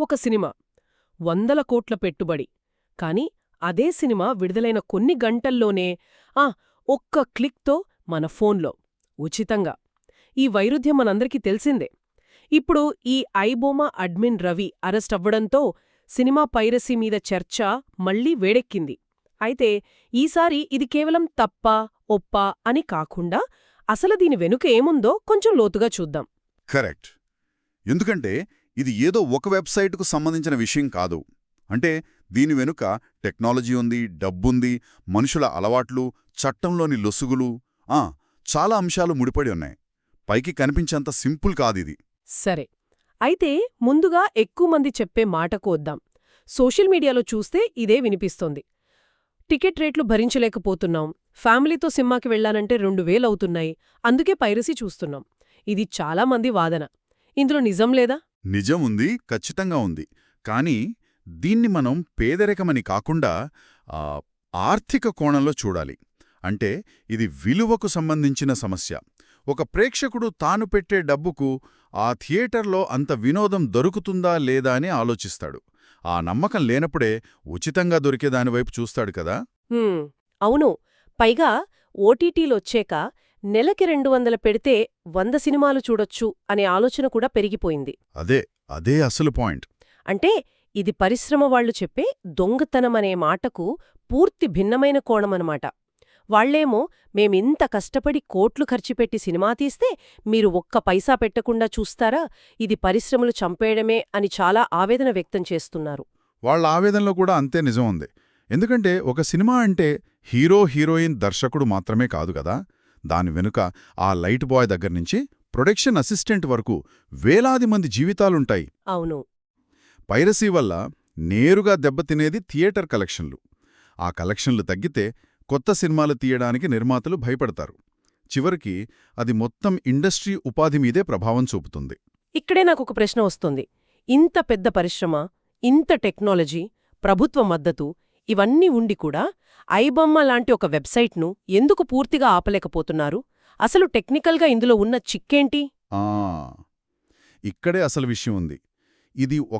ఒక సినిమా. వందల కోట్ల పెట్టుబడి. కాని అదే సినిమా విడుదలైన కొన్ని గంటల్లోనే ఆ ఒక్క క్లిక్తో మన ఫోన్లో. ఉచితంగా. ఈ వైరుధ్యం మనందరికీ తెలిసిందే. ఇప్పుడు ఈ ఐబోమా అడ్మిన్ రవి అరెస్ట్ అవ్వడంతో సినిమా పైరసీ మీద చర్చ మళ్ళీ వేడెక్కింది. అయితే ఈసారి ఇది కేవలం తప్ప ఒప్ప అని కాకుండా అసలు దీని వెనుక ఏముందో కొంచెం లోతుగా చూద్దాం. కరెక్ట్. ఎందుకంటే ఇది ఏదో ఒక వెబ్సైట్కు సంబంధించిన విషయం కాదు. అంటే దీని వెనుక టెక్నాలజీ ఉంది డబ్బుంది మనుషుల అలవాట్లు చట్టంలోని లొసుగులు ఆ చాలా అంశాలు ముడిపడి ఉన్నాయి. పైకి కనిపించేంత సింపుల్ కాదిది. సరే. అయితే ముందుగా ఎక్కువ మంది చెప్పే మాటకు వద్దాం. సోషల్ మీడియాలో చూస్తే ఇదే వినిపిస్తోంది. టికెట్ రేట్లు భరించలేకపోతున్నాం. ఫ్యామిలీతో సినిమాకి వెళ్ళానంటే రెండు వేలవుతున్నాయి. అందుకే పైరసీ చూస్తున్నాం. ఇది చాలా మంది వాదన. ఇందులో నిజం లేదా? నిజం ఉంది ఖచ్చితంగా ఉంది. కానీ దీన్ని మనం పేదరికమని కాకుండా ఆర్థిక కోణంలో చూడాలి. అంటే ఇది విలువకు సంబంధించిన సమస్య. ఒక ప్రేక్షకుడు తాను పెట్టే డబ్బుకు ఆ థియేటర్లో అంత వినోదం దొరుకుతుందా లేదా అని ఆలోచిస్తాడు. ఆ నమ్మకం లేనప్పుడే ఉచితంగా దొరికేదానివైపు చూస్తాడు కదా? అవును. పైగా ఓటీటీలొచ్చాక నెలకి రెండు వందల పెడితే వంద సినిమాలు చూడొచ్చు అనే ఆలోచన కూడా పెరిగిపోయింది. అదే అదే అసలు పాయింట్. అంటే ఇది పరిశ్రమ వాళ్ళు చెప్పే దొంగతనమనే మాటకు పూర్తి భిన్నమైన కోణమనమాట. వాళ్ళేమో మేమింత కష్టపడి కోట్లు ఖర్చుపెట్టి సినిమా తీస్తే మీరు ఒక్క పైసా పెట్టకుండా చూస్తారా? ఇది పరిశ్రమలు చంపేయడమే అని చాలా ఆవేదన వ్యక్తం చేస్తున్నారు. వాళ్ళ ఆవేదనలో కూడా అంతే నిజం ఉంది. ఎందుకంటే ఒక సినిమా అంటే హీరో హీరోయిన్ దర్శకుడు మాత్రమే కాదు కదా? దాని వెనుక ఆ లైట్ బాయ్ దగ్గర్నుంచి ప్రొడక్షన్ అసిస్టెంట్ వరకు వేలాది మంది జీవితాలుంటాయి. అవును. పైరసీ వల్ల నేరుగా దెబ్బతినేది థియేటర్ కలెక్షన్లు. ఆ కలెక్షన్లు తగ్గితే కొత్త సినిమాలు తీయడానికి నిర్మాతలు భయపడతారు. చివరికి అది మొత్తం ఇండస్ట్రీ ఉపాధి మీదే ప్రభావం చూపుతుంది. ఇక్కడే నాకొక ప్రశ్న వస్తుంది. ఇంత పెద్ద పరిశ్రమ ఇంత టెక్నాలజీ ప్రభుత్వ మద్దతు ఇవన్నీ ఉండి కూడా ఐబొమ్మ లాంటి ఒక వెబ్సైట్ను ఎందుకు పూర్తిగా ఆపలేకపోతున్నారు? అసలు టెక్నికల్గా ఇందులో ఉన్న చిక్కేంటి? ఆ! ఇక్కడే అసలు విషయం ఉంది. ఇది ఒక